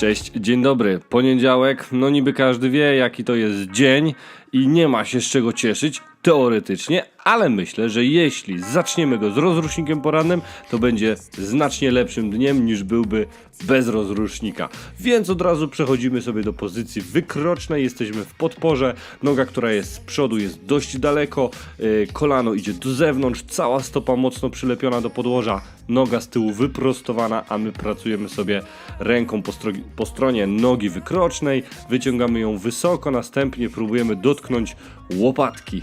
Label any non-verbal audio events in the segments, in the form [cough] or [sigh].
Cześć, dzień dobry. Poniedziałek, no niby każdy wie, jaki to jest dzień i nie ma się z czego cieszyć, teoretycznie, ale myślę, że jeśli zaczniemy go z rozrusznikiem porannym, to będzie znacznie lepszym dniem niż byłby bez rozrusznika. Więc od razu przechodzimy sobie do pozycji wykrocznej, jesteśmy w podporze, noga, która jest z przodu jest dość daleko, yy, kolano idzie do zewnątrz, cała stopa mocno przylepiona do podłoża, noga z tyłu wyprostowana, a my pracujemy sobie ręką po, po stronie nogi wykrocznej, wyciągamy ją wysoko, następnie próbujemy dotknąć łopatki.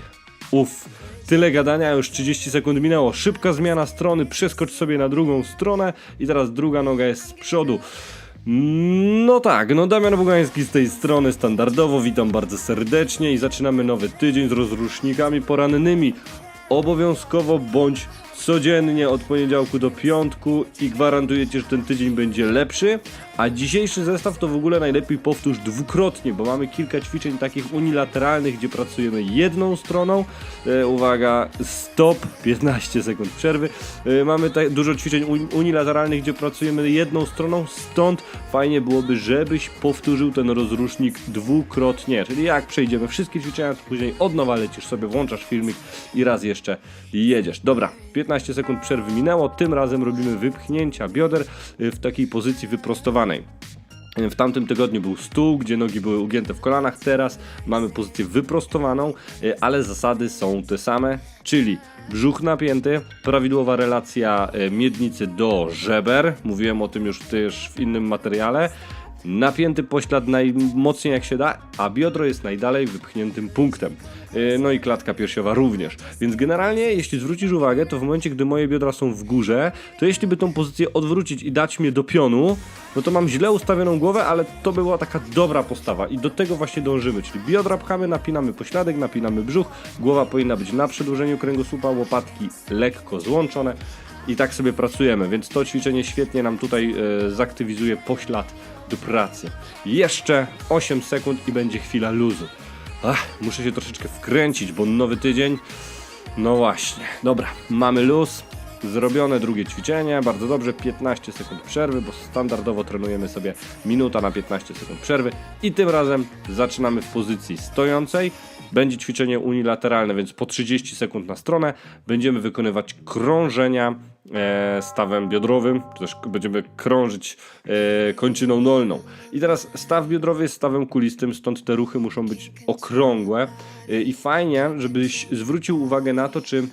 Uff, tyle gadania, już 30 sekund minęło. Szybka zmiana strony, przeskocz sobie na drugą stronę i teraz druga noga jest z przodu. No tak, no Damian Bugański z tej strony standardowo, witam bardzo serdecznie i zaczynamy nowy tydzień z rozrusznikami porannymi. Obowiązkowo bądź codziennie od poniedziałku do piątku i gwarantuję Ci, że ten tydzień będzie lepszy. A dzisiejszy zestaw to w ogóle najlepiej powtórz dwukrotnie, bo mamy kilka ćwiczeń takich unilateralnych, gdzie pracujemy jedną stroną. E, uwaga, stop, 15 sekund przerwy. E, mamy ta, dużo ćwiczeń uni- unilateralnych, gdzie pracujemy jedną stroną, stąd fajnie byłoby, żebyś powtórzył ten rozrusznik dwukrotnie. Czyli jak przejdziemy wszystkie ćwiczenia, to później od nowa lecisz sobie, włączasz filmik i raz jeszcze jedziesz. Dobra, 15 sekund przerwy minęło, tym razem robimy wypchnięcia bioder y, w takiej pozycji wyprostowanej. W tamtym tygodniu był stół, gdzie nogi były ugięte w kolanach. Teraz mamy pozycję wyprostowaną, y, ale zasady są te same, czyli brzuch napięty, prawidłowa relacja y, miednicy do żeber. Mówiłem o tym już też w innym materiale. Napięty poślad najmocniej jak się da, a biodro jest najdalej wypchniętym punktem. Yy, No i klatka piersiowa również. Więc generalnie, jeśli zwrócisz uwagę, to w momencie, gdy moje biodra są w górze, to jeśli by tą pozycję odwrócić i dać mnie do pionu, no to mam źle ustawioną głowę, ale to by była taka dobra postawa i do tego właśnie dążymy, czyli biodra pchamy, napinamy pośladek, napinamy brzuch, głowa powinna być na przedłużeniu kręgosłupa, łopatki lekko złączone i tak sobie pracujemy, więc to ćwiczenie świetnie nam tutaj e, zaktywizuje poślad do pracy. Jeszcze 8 sekund i będzie chwila luzu. Ach, muszę się troszeczkę wkręcić, bo nowy tydzień. No właśnie, dobra, mamy luz. Zrobione drugie ćwiczenie, bardzo dobrze, 15 sekund przerwy, bo standardowo trenujemy sobie minuta na 15 sekund przerwy i tym razem zaczynamy w pozycji stojącej. Będzie ćwiczenie unilateralne, więc po 30 sekund na stronę będziemy wykonywać krążenia stawem biodrowym, czy też będziemy krążyć e, kończyną dolną. I teraz staw biodrowy jest stawem kulistym, stąd te ruchy muszą być okrągłe e, i fajnie, żebyś zwrócił uwagę na to, czy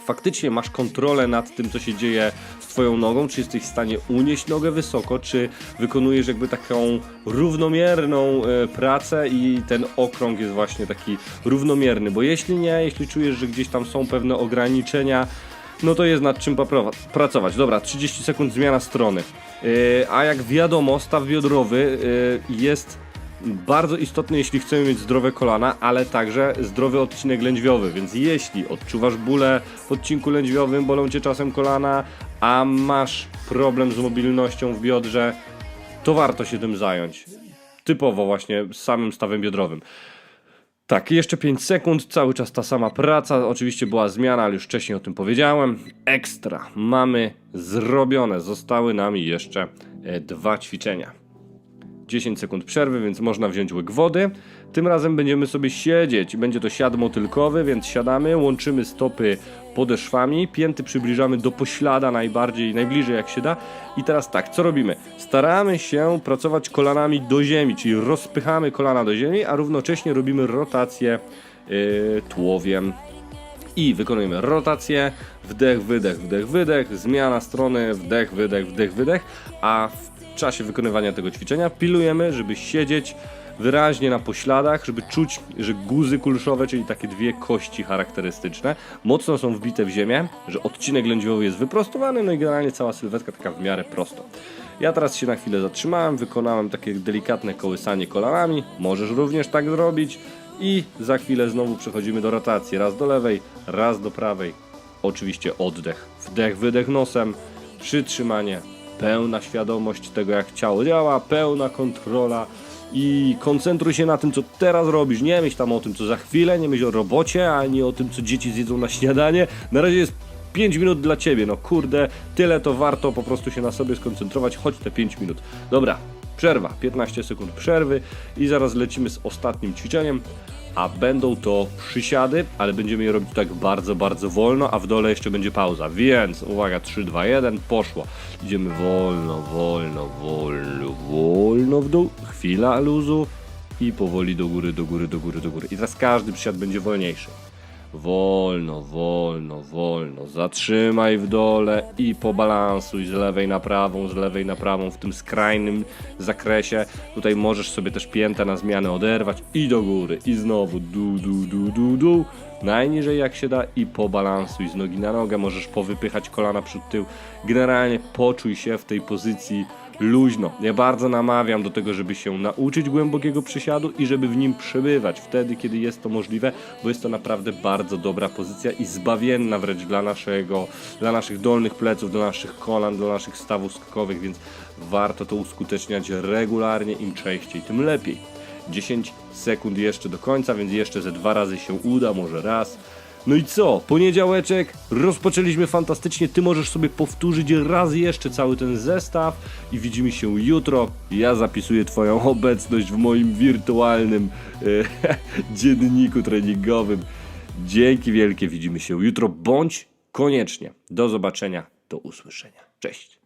faktycznie masz kontrolę nad tym, co się dzieje z twoją nogą, czy jesteś w stanie unieść nogę wysoko, czy wykonujesz jakby taką równomierną e, pracę i ten okrąg jest właśnie taki równomierny, bo jeśli nie, jeśli czujesz, że gdzieś tam są pewne ograniczenia, no to jest nad czym pracować. Dobra, 30 sekund zmiana strony. Yy, a jak wiadomo, staw biodrowy yy, jest bardzo istotny, jeśli chcemy mieć zdrowe kolana, ale także zdrowy odcinek lędźwiowy. Więc jeśli odczuwasz bóle w odcinku lędźwiowym, bolą cię czasem kolana, a masz problem z mobilnością w biodrze, to warto się tym zająć. Typowo właśnie samym stawem biodrowym. Tak, jeszcze 5 sekund, cały czas ta sama praca. Oczywiście była zmiana, ale już wcześniej o tym powiedziałem. Ekstra, mamy zrobione. Zostały nam jeszcze e, dwa ćwiczenia. 10 sekund przerwy, więc można wziąć łyk wody. Tym razem będziemy sobie siedzieć. Będzie to siad motylkowy, więc siadamy, łączymy stopy podeszwami, pięty przybliżamy do poślada najbardziej, najbliżej jak się da. I teraz tak, co robimy? Staramy się pracować kolanami do ziemi, czyli rozpychamy kolana do ziemi, a równocześnie robimy rotację yy, i wykonujemy rotację, wdech, wydech, wdech, wydech, zmiana strony, wdech, wydech, wdech, wydech, a w czasie wykonywania tego ćwiczenia pilujemy, żeby siedzieć wyraźnie na pośladach, żeby czuć, że guzy kulszowe, czyli takie dwie kości charakterystyczne, mocno są wbite w ziemię, że odcinek lędźwiowy jest wyprostowany, no i generalnie cała sylwetka taka w miarę prosto. Ja teraz się na chwilę zatrzymałem, wykonałem takie delikatne kołysanie kolanami, możesz również tak zrobić i za chwilę znowu przechodzimy do rotacji, raz do lewej, raz do prawej. Oczywiście oddech, wdech, wydech nosem, przytrzymanie, pełna świadomość tego jak ciało działa, pełna kontrola i koncentruj się na tym co teraz robisz, nie myśl tam o tym co za chwilę, nie myśl o robocie, ani o tym co dzieci zjedzą na śniadanie. Na razie jest 5 minut dla ciebie, no kurde, tyle to warto po prostu się na sobie skoncentrować, choć te 5 minut. Dobra, Przerwa, 15 sekund przerwy i zaraz lecimy z ostatnim ćwiczeniem, a będą to przysiady, ale będziemy je robić tak bardzo, bardzo wolno, a w dole jeszcze będzie pauza, więc uwaga, 3, 2, 1, poszło. Idziemy wolno, wolno, wolno, wolno w dół, chwila luzu i powoli do góry, do góry, do góry, do góry. I teraz każdy przysiad będzie wolniejszy. Wolno, wolno, wolno. Zatrzymaj w dole i pobalansuj z lewej na prawą, z lewej na prawą w tym skrajnym zakresie. Tutaj możesz sobie też piętę na zmianę oderwać i do góry. I znowu du, du, du, du, du. Najniżej jak się da i pobalansuj z nogi na nogę. Możesz powypychać kolana przód tył. Generalnie poczuj się w tej pozycji luźno. Ja bardzo namawiam do tego, żeby się nauczyć głębokiego przysiadu i żeby w nim przebywać wtedy, kiedy jest to możliwe, bo jest to naprawdę bardzo dobra pozycja i zbawienna wręcz dla naszego, dla naszych dolnych pleców, dla naszych kolan, dla naszych stawów skokowych, więc warto to uskuteczniać regularnie, im częściej, tym lepiej. 10 sekund jeszcze do końca, więc jeszcze ze dwa razy się uda, może raz. No i co? Poniedziałeczek, rozpoczęliśmy fantastycznie. Ty możesz sobie powtórzyć raz jeszcze cały ten zestaw i widzimy się jutro. Ja zapisuję Twoją obecność w moim wirtualnym e, [laughs] dzienniku treningowym. Dzięki wielkie, widzimy się jutro bądź koniecznie. Do zobaczenia, do usłyszenia. Cześć.